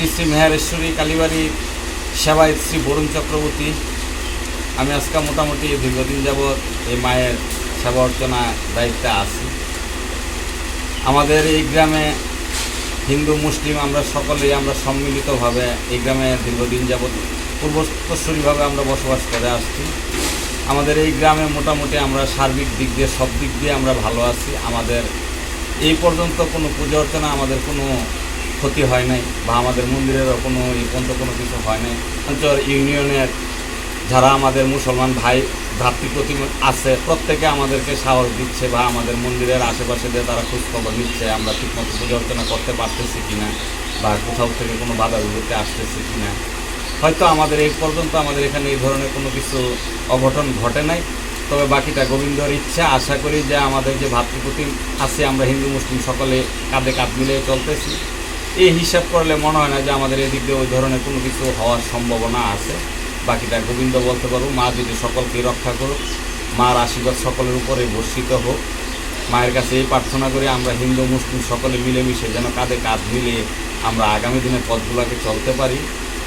শ্রী শ্রী মেহারেশ্বরী কালীবাড়ির সেবায় শ্রী বরুণ চক্রবর্তী। আমি আজকে মোটামুটি দীর্ঘদিন যাবৎ এই মায়ের সেবা অর্চনা দায়িত্বে আছি। আমাদের এই গ্রামে হিন্দু, মুসলিম আমরা সকলেই আমরা সম্মিলিতভাবে এই গ্রামে দীর্ঘদিন যাবৎ পূর্বস্তরীভাবে আমরা বসবাস করে আসছি। আমাদের এই গ্রামে মোটামুটি আমরা সার্বিক দিক দিয়ে, সব দিক দিয়ে আমরা ভালো আছি। আমাদের এই পর্যন্ত কোনো পুজো অর্চনা, আমাদের কোনো ক্ষতি হয় নাই বা আমাদের মন্দিরেরও কোনো এই পর্যন্ত কোনো কিছু হয় নাই। অঞ্চল ইউনিয়নের যারা আমাদের মুসলমান ভাই ভ্রাতৃ ভ্রাতৃপ্রতিম আছে, প্রত্যেকে আমাদেরকে সাহস দিচ্ছে বা আমাদের মন্দিরের আশেপাশে দিয়ে তারা খোঁজখবর নিচ্ছে, আমরা ঠিকমতো পুজো অর্চনা করতে পারতেছি কি না বা কোথাও থেকে কোনো বাধা বিপত্তি আসতেছে কিনা। হয়তো আমাদের এই পর্যন্ত আমাদের এখানে এই ধরনের কোনো কিছু অঘটন ঘটে নাই। তবে বাকিটা গোবিন্দর ইচ্ছা, আশা করি যে আমাদের যে ভাতৃপ্রতিম আছে, আমরা হিন্দু, মুসলিম সকলে কাঁধে কাঁধ মিলিয়ে চলতেছি। এই হিসাব করলে মনে হয় না যে আমাদের এদিক দিয়ে ওই ধরনের কোনো কিছু হওয়ার সম্ভাবনা আছে। বাকিটা গোবিন্দ বলতে পারব মা যদি সকলকে রক্ষা করুক, মার আশীর্বাদ সকলের উপরে বর্ষিত হোক, মায়ের কাছে এই প্রার্থনা করি আমরা হিন্দু, মুসলিম সকলে মিলেমিশে যেন কাঁধে কাঁধ মিলিয়ে আমরা আগামী দিনে পথগুলোকে চলতে পারি।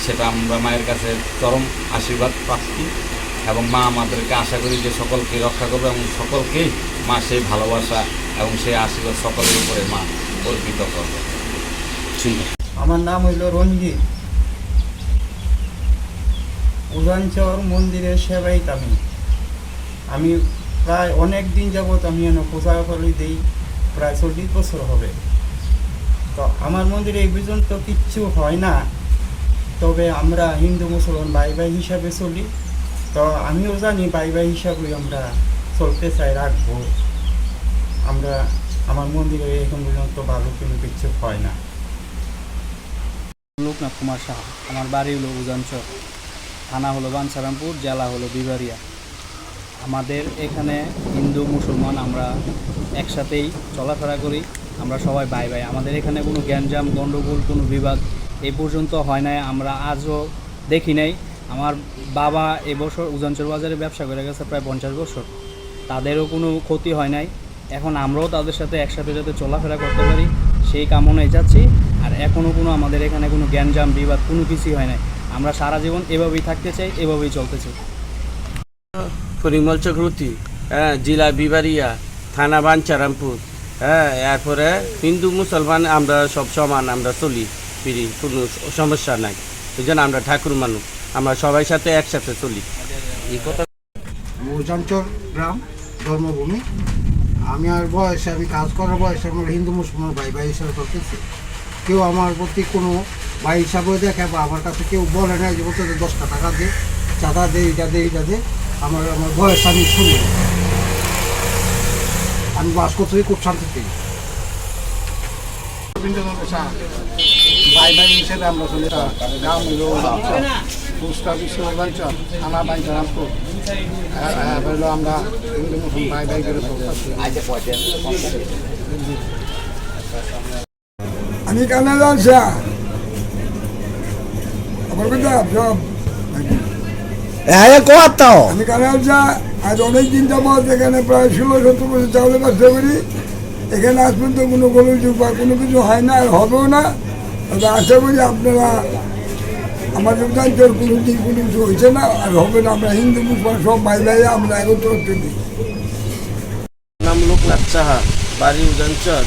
সেটা আমরা মায়ের কাছে চরম আশীর্বাদ প্রাপ্তি এবং মা আমাদেরকে আশা করি যে সকলকে রক্ষা করবে এবং সকলকেই মা সেই ভালোবাসা এবং সেই আশীর্বাদ সকলের উপরে মা অর্পিত করবে। আমার নাম হইল রঞ্জিত। উদানচর মন্দিরের সেবাইত আমি আমি প্রায় অনেক দিন যাবৎ আমি এনে পূজা করে দিই, প্রায় চল্লিশ বছর হবে। তো আমার মন্দিরে এই পর্যন্ত কিচ্ছু হয় না। তবে আমরা হিন্দু মুসলমান ভাই ভাই হিসাবে চলি। তো আমিও জানি ভাই ভাই হিসাবে আমরা চলতে চাই, রাখব। আমরা, আমার মন্দিরে এখন পর্যন্ত ভালো কোনো কিছু হয় না। লোকনাথ কুমার সাহা। আমার বাড়ি হলো উজানচর থানা হলো বানসারামপুর, জেলা হলো বিবারিয়া আমাদের এখানে হিন্দু, মুসলমান আমরা একসাথেই চলাফেরা করি। আমরা সবাই ভাই ভাই। আমাদের এখানে কোনো গ্যাঞ্জাম, গণ্ডগোল, কোনো বিবাদ এই পর্যন্ত হয় নাই। আমরা আজও দেখি নাই। আমার বাবা এবছর উজানচর বাজারে ব্যবসা করে গেছে প্রায় পঞ্চাশ বছর। তাদেরও কোনো ক্ষতি হয় নাই। এখন আমরাও তাদের সাথে একসাথে যাতে চলাফেরা করতে পারি। সেই কামনায় যাচ্ছি। আর এখনও কোনো আমাদের এখানে কোনো জ্ঞানজাম বিবাদ কোনো কিছুই হয় নাই। আমরা সারা জীবন এভাবেই থাকতে চাই এভাবেই চলতে চাই। পরিমল চক্রবর্তী হ্যাঁ জেলা বিবারিয়া থানা বাঞ্চারামপুর হ্যাঁ এরপরে হিন্দু মুসলমান আমরা সব সমান আমরা চলি ফিরি কোনো সমস্যা নাই। ওই জন্য আমরা ঠাকুর মানুষ আমরা সবাই সাথে একসাথে চলি। এই কথা উজানচর গ্রাম ধর্মভূমি। আমি আর বয়সে, আমি কাজ করার বয়সে আমার হিন্দু, মুসলমান ভাই ভাই হিসাবে করতেছি কেউ আমার প্রতি কোনো ভাই হিসাবে দেখে বা আমার কাছে কেউ বলে না যে বলতে দশটা টাকা দে, চাঁদা দে এটা দে এটা দে। আমার আমার বয়স আমি শুনি আমি বাস করতে খুব শান্তিতে। ভাই ভাই হিসেবে আমরা চলি পোস্ট অফিস বাঞ্চর থানা বাঞ্চরামপুর হলো আমরা। হিন্দু মুসলিম ভাই ভাই করে আমি কানে যাচ্ছা আমার কথা সব। হ্যাঁ আমি কানে যাচ্ছা আজ অনেক দিন যাবৎ এখানে প্রায় ষোলো সত্তর বছর চাউলের ব্যবসা করি। এখানে আজ পর্যন্ত কোনো গোলযোগ বা কোনো কিছু হয় না আর হবেও না। তবে আশা করি আপনারা আমাদের অঞ্চল কোনো দিন কোনো কিছু হয়েছে না, আর হবে না, আমরা হিন্দু, মুসলমান, সব ভাই আমরা একত্র হতে দিই। নাম লোকনাথ সাহা, বাড়ি উজানচর।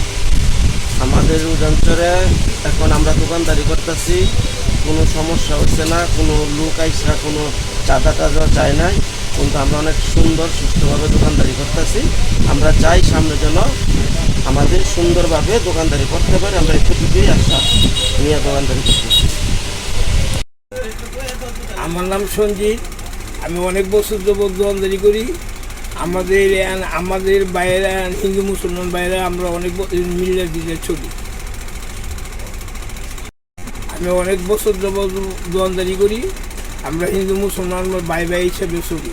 আমাদের উজানচরে এখন আমরা দোকানদারি করতেছি, কোনো সমস্যা হচ্ছে না, কোনো লোক আইসা, কোনো চাঁদা টাদা চায় নাই, কিন্তু আমরা অনেক সুন্দর, সুস্থভাবে দোকানদারি করতেছি। আমরা চাই সামনে যেন আমাদের সুন্দরভাবে দোকানদারি করতে পারি, আমরা একটু দিকেই আশা নিয়ে দোকানদারি করতেছি। আমার নাম সঞ্জিত। আমি অনেক বছর যাবৎ দোয়ানদারি করি। আমাদের আমাদের বাইরে হিন্দু, মুসলমান বাইরে আমরা অনেক মিলে দিলে চলি। আমি অনেক বছর যাবৎ দোয়ানদারি করি। আমরা হিন্দু, মুসলমান বাই ভাই হিসাবে চলি।